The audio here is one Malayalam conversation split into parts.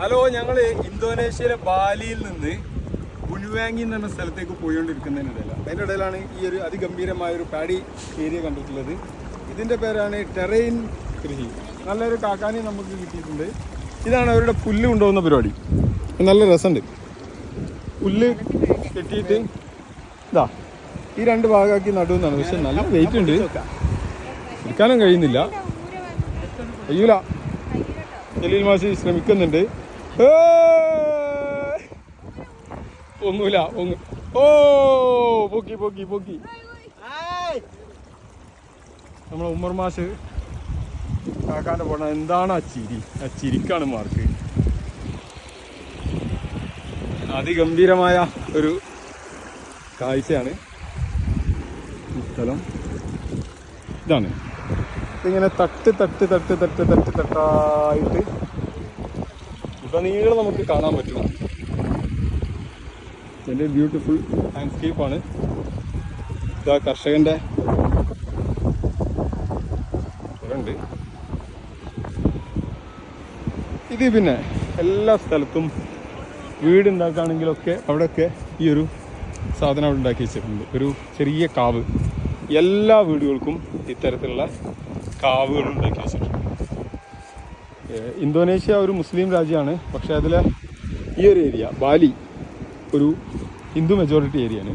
ഹലോ ഞങ്ങൾ ഇന്തോനേഷ്യയിലെ ബാലിയിൽ നിന്ന് ബുനുവാങ്ങി എന്ന് പറഞ്ഞ സ്ഥലത്തേക്ക് പോയിക്കൊണ്ടിരിക്കുന്നതിനിടയിലാണ് അതിന്റെ ഇടയിലാണ് ഈ ഒരു അതിഗംഭീരമായ ഒരു പാടി ഏരിയ കണ്ടിട്ടുള്ളത്. ഇതിന്റെ പേരാണ് ടെറൈൻ കൃഷി നല്ലൊരു കാക്കാനി നമുക്ക് കിട്ടിയിട്ടുണ്ട്. ഇതാണ് അവരുടെ പുല്ല് കൊണ്ടുപോകുന്ന പരിപാടി. നല്ല രസമുണ്ട്. പുല്ല് കെട്ടിയിട്ട് ഇതാ ഈ രണ്ട് ഭാഗമാക്കി നടുവെന്നാണ് പക്ഷെ നല്ല വെയിറ്റ് ഉണ്ട്. എടുക്കാനും കഴിയുന്നില്ല. കഴിയൂല ജലീൽ മാഷി ശ്രമിക്കുന്നുണ്ട്! ഒന്നുമില്ല ഒന്ന്. ഓ പൊക്കി പൊക്കി പൊക്കി. നമ്മളെ ഉമ്മർ മാഷ് കാക്കാന്റെ പോണ എന്താണ് ആ ചിരി? ആ ചിരിക്കാണ് മാർക്ക് അതിഗംഭീരമായ ഒരു കാഴ്ചയാണ് ഈ സ്ഥലം. ഇതാണ്. ഇങ്ങനെ തട്ട് തട്ട് തട്ട് തട്ട് തട്ട് തട്ടായിട്ട് ഉടനീളം നമുക്ക് കാണാൻ പറ്റും. എന്റെ ബ്യൂട്ടിഫുൾ ലാൻഡ്സ്കേപ്പാണ് ഇതാ കർഷകന്റെ ഉണ്ട് ഇത് പിന്നെ എല്ലാ സ്ഥലത്തും വീടുണ്ടാക്കുകയാണെങ്കിലൊക്കെ അവിടെയൊക്കെ ഈ ഒരു സാധനം അവിടെ ഉണ്ടാക്കി വെച്ചിട്ടുണ്ട്. ഒരു ചെറിയ കാവ്. എല്ലാ വീടുകൾക്കും ഇത്തരത്തിലുള്ള കാവുകൾ ഉണ്ടാക്കി വെച്ചിട്ടുണ്ട്. ഇന്തോനേഷ്യ ഒരു മുസ്ലിം രാജ്യമാണ്. പക്ഷേ അതിലെ ഈ ഒരു ഏരിയ ബാലി ഒരു ഹിന്ദു മെജോറിറ്റി ഏരിയയാണ്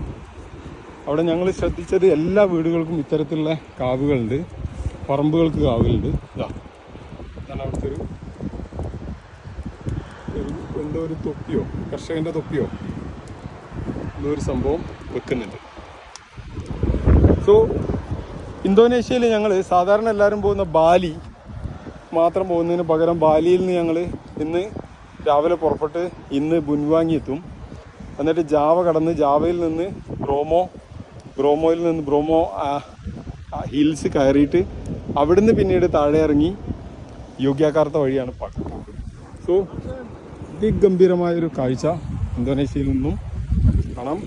അവിടെ ഞങ്ങൾ ശ്രദ്ധിച്ചത് എല്ലാ വീടുകൾക്കും ഇത്തരത്തിലുള്ള കാവുകളുണ്ട്. പറമ്പുകൾക്ക് കാവുകളുണ്ട്. ഇതാ അവിടുത്തെ ഒരു എന്തോ ഒരു തൊപ്പിയോ കർഷകന്റെ തൊപ്പിയോ എന്തോ ഒരു സംഭവം വെക്കുന്നുണ്ട്. സോ ഇന്തോനേഷ്യയിൽ ഞങ്ങൾ സാധാരണ എല്ലാവരും പോകുന്ന ബാലി മാത്രം പോകുന്നതിന് പകരം ബാലിയിൽ നിന്ന് ഞങ്ങൾ ഇന്ന് രാവിലെ പുറപ്പെട്ട് ഇന്ന് ബുൻവാങ്ങി എത്തും എന്നിട്ട് ജാവ കടന്ന് ജാവയിൽ നിന്ന് ബ്രോമോ ബ്രോമോയിൽ നിന്ന് ബ്രോമോ ഹിൽസ് കയറിയിട്ട് അവിടുന്ന് പിന്നീട് താഴെ ഇറങ്ങി യോഗ്യാകാർത്ത വഴിയാണ് സോ അതിഗംഭീരമായൊരു കാഴ്ച ഇന്തോനേഷ്യയിൽ നിന്നും. കാണാം